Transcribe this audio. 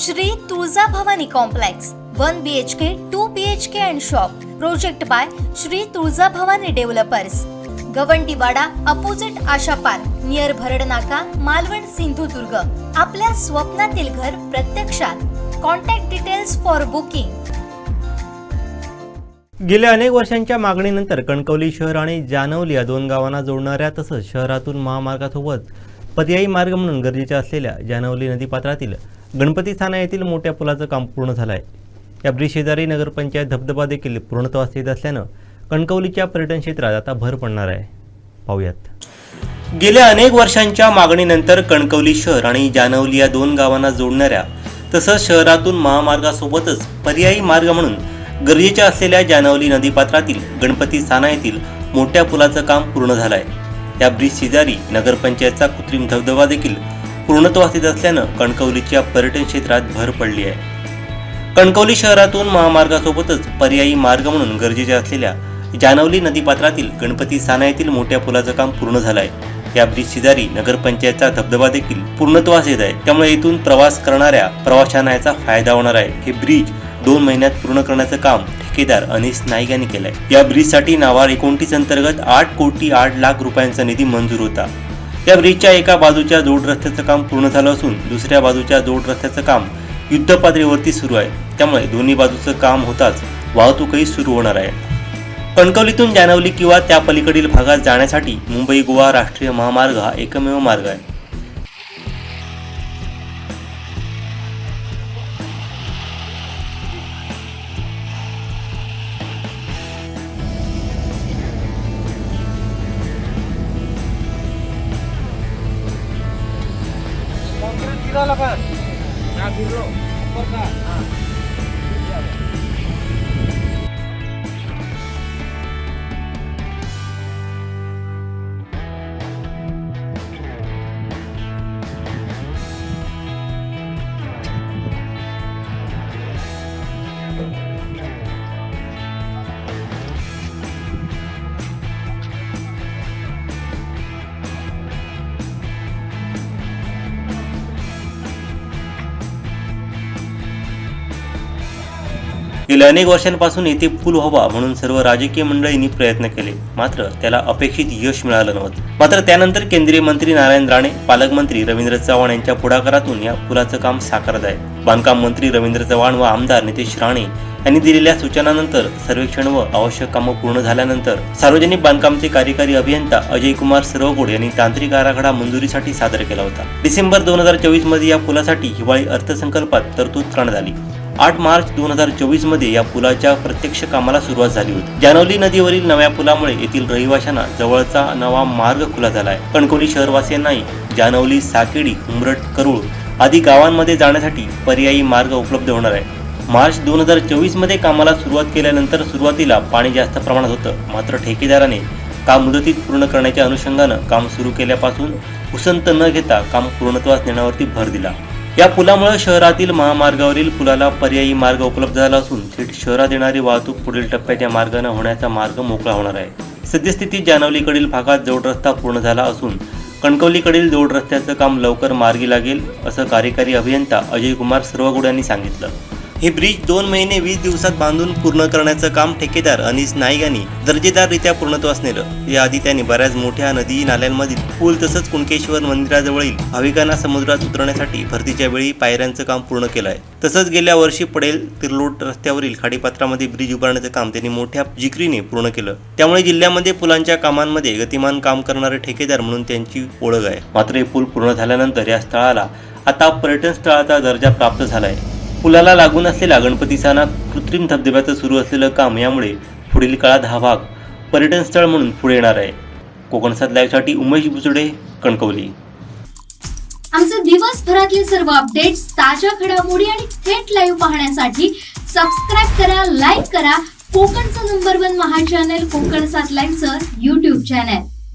Shri Tulja Bhavani complex one B H K two B H K and shop project by Shri Tulja Bhavani developers Gawandiwada opposite Asha park near Bharad naka Malvan Sindhudurg. आपल्या स्वप्नातील घर प्रत्यक्षात. Contact details for booking गेल्या अनेक वर्षांच्या मागणीनंतर कणकवली शहर आणि जानवली या दोन गावांना जोडणाऱ्या तसंच शहरातून महामार्गासोबत पर्यायी मार्ग म्हणून गरजेच्या असलेल्या जानवली नदीपात्रातील गणपती स्थाना येथील मोठ्या पुलाचं काम पूर्ण झालं आहे या ब्रिज शेजारी नगरपंचायत धबधबा देखील पूर्णत्वास येत असल्यानं कणकवलीच्या पर्यटन क्षेत्रात आता भर पडणार आहे. पाहूयात. गेल्या अनेक वर्षांच्या मागणीनंतर कणकवली शहर आणि जानवली या दोन गावांना जोडणाऱ्या तसंच शहरातून महामार्गासोबतच पर्यायी मार्ग म्हणून गरजेच्या असलेल्या जानवली नदीपात्रातील गणपती स्थाना येथील मोठ्या पुलाचं काम पूर्ण झालं आहे या ब्रिज शेजारी नगरपंचायतचा कृत्रिम धबधबा देखील पूर्णत्वास येत असल्यानं कणकवलीच्या पर्यटन क्षेत्रात भर पडली आहे. कणकवली शहरातून महामार्गासोबतच पर्यायी मार्ग म्हणून गरजेच्या असलेल्या जानवली नदीपात्रातील गणपती साना येथील मोठ्या पुलाचं काम पूर्ण झालं आहे या ब्रिज शेजारी नगरपंचायतचा धबधबा देखील पूर्णत्वास येत आहे. त्यामुळे येथून प्रवास करणाऱ्या प्रवाशांना याचा फायदा होणार आहे. हे ब्रिज दोन महिन्यात पूर्ण करण्याचं काम ठेकेदार अनिस नाईक यांनी केलंय. या ब्रिजसाठी नावार एकोणतीस अंतर्गत आठ कोटी आठ लाख रुपयांचा निधी मंजूर होता. या ब्रिजच्या एका बाजूच्या जोड रस्त्याचं काम पूर्ण झालं असून दुसऱ्या बाजूच्या जोड रस्त्याचं काम युद्धपातळीवरती सुरू आहे. त्यामुळे दोन्ही बाजूचं काम होताच वाहतूकही सुरू होणार आहे. कणकवलीतून जानवली किंवा त्या पलीकडील भागात जाण्यासाठी मुंबई गोवा राष्ट्रीय महामार्ग हा एकमेव मार्ग आहे. lah kan. Nah, dulu. Apa kak? गेल्या अनेक वर्षांपासून येथे पूल व्हावा म्हणून सर्व राजकीय मंडळींनी प्रयत्न केले. मात्र त्याला अपेक्षित यश मिळालं नव्हतं. मात्र त्यानंतर केंद्रीय मंत्री नारायण राणे पालकमंत्री रवींद्र चव्हाण यांच्या पुढाकारातून या पुलाचं काम साकारत आहे बांधकाम मंत्री रवींद्र चव्हाण व आमदार नितेश राणे यांनी दिलेल्या सूचनानंतर सर्वेक्षण व आवश्यक कामं पूर्ण झाल्यानंतर सार्वजनिक बांधकामचे कार्यकारी अभियंता अजय कुमार सर्वगोड यांनी तांत्रिक आराखडा मंजुरीसाठी सादर केला होता. डिसेंबर दोन हजार चोवीसमध्ये या पुलासाठी हिवाळी अर्थसंकल्पात तरतूद करण्यात आली. आठ मार्च दोन हजार चोवीसमध्ये या पुलाच्या प्रत्यक्ष कामाला सुरुवात झाली होती. जानवली नदीवरील नव्या पुलामुळे येथील रहिवाशांना जवळचा नवा मार्ग खुला झाला आहे कणकोली शहरवासियांनाही जानवली साकेडी उमरट करूळ आदी गावांमध्ये जाण्यासाठी पर्यायी मार्ग उपलब्ध होणार आहे. मार्च दोन हजार चोवीसमध्ये कामाला सुरुवात केल्यानंतर सुरुवातीला पाणी जास्त प्रमाणात होतं. मात्र ठेकेदाराने काम मुदतीत पूर्ण करण्याच्या अनुषंगानं काम सुरू केल्यापासून उसंत न घेता काम पूर्णत्वास नेण्यावरती भर दिला. या पुलामुळे शहरातील महामार्गावरील पुलाला पर्यायी मार्ग उपलब्ध झाला असून थेट शहरात येणारी वाहतूक पुढील टप्प्यात या मार्गाने होण्याचा मार्ग मोकळा होणार आहे. सद्यस्थितीत जानवलीकडील भागात जोड रस्ता पूर्ण झाला असून कणकवलीकडील जोड रस्त्याचं काम लवकर मार्गी लागेल असं कार्यकारी अभियंता अजय कुमार सर्वगुड यांनी सांगितलं. हे ब्रिज दोन महिने वीस दिवसात बांधून पूर्ण करण्याचं काम ठेकेदार अनिस नाईक यांनी दर्जेदाररित्या पूर्णत्वास नेलं. याआधी त्यांनी बऱ्याच मोठ्या नदी नाल्यांमधील पूल तसंच कुणकेश्वर मंदिराजवळील भाविकांना समुद्रात उतरण्यासाठी भरतीच्या वेळी पायऱ्यांचं काम पूर्ण केलं आहे तसंच गेल्या वर्षी पडेल तिरलोट रस्त्यावरील खाडीपात्रामध्ये ब्रिज उभारण्याचं काम त्यांनी मोठ्या जिकरीने पूर्ण केलं. त्यामुळे जिल्ह्यामध्ये पुलांच्या कामांमध्ये गतिमान काम करणारे ठेकेदार म्हणून त्यांची ओळख आहे. मात्र हे पूल पूर्ण झाल्यानंतर या स्थळाला आता पर्यटन स्थळाचा दर्जा प्राप्त झाला आहे पुलाला लागून असलेल्या गणपतीसाना कृत्रिम धबधब्याचं सुरू असलेलं काम यामुळे पुढील काळात हा भाग पर्यटन स्थळ म्हणून पुढे येणार आहे. कोकणसात लाईव्हसाठी उमेश बुचडे कणकवली. आमचे दिवसभरातले सर्व अपडेट्स ताज्या घडामोडी आणि थेट लाईव्ह पाहण्यासाठी सबस्क्राईब करा लाईक करा. कोकणचं number one Maha channel Konkan सात लाईव्हचं युट्यूब चॅनल